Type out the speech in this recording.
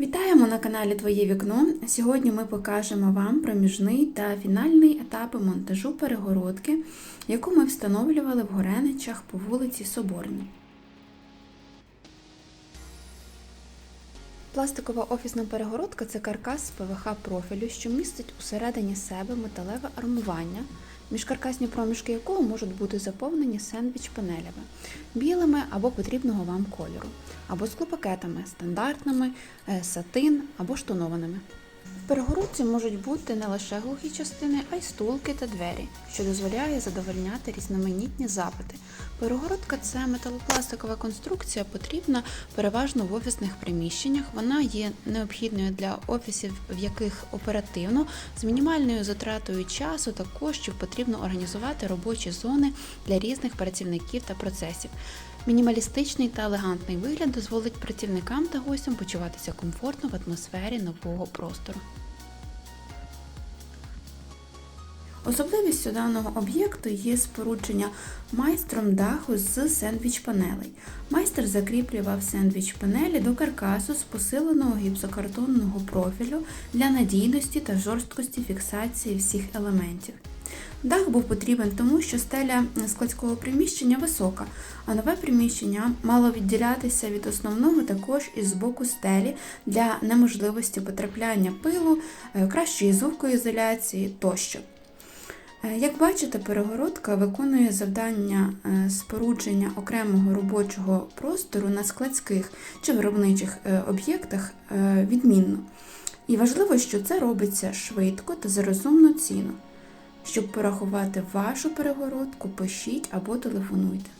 Вітаємо на каналі Твоє вікно. Сьогодні ми покажемо вам проміжний та фінальний етапи монтажу перегородки, яку ми встановлювали в Гореничах по вулиці Соборній. Пластикова офісна перегородка це каркас з ПВХ профілю, що містить усередині себе металеве армування, міжкаркасні проміжки якого можуть бути заповнені сендвіч-панелями, білими або потрібного вам кольору, або склопакетами стандартними, е, сатин або штонованими. В перегородці можуть бути не лише глухі частини, а й стулки та двері, що дозволяє задовольняти різноманітні запити. Перегородка це металопластикова конструкція, потрібна переважно в офісних приміщеннях. Вона є необхідною для офісів, в яких оперативно з мінімальною затратою часу та коштів потрібно організувати робочі зони для різних працівників та процесів. Мінімалістичний та елегантний вигляд дозволить працівникам та гостям почуватися комфортно в атмосфері нового простору. Особливістю даного об'єкту є спорудження майстром даху з сендвіч-панелей. Майстер закріплював сендвіч-панелі до каркасу з посиленого гіпсокартонного профілю для надійності та жорсткості фіксації всіх елементів. Дах був потрібен тому, що стеля складського приміщення висока, а нове приміщення мало відділятися від основного також із боку стелі для неможливості потрапляння пилу, е, кращої звукоізоляції тощо. Е, Як бачите, перегородка виконує завдання е, спорудження окремого робочого простору на складських чи виробничих об'єктах відмінно. І важливо, що це робиться швидко та за розумну ціну. Щоб порахувати вашу перегородку, пишіть або телефонуйте.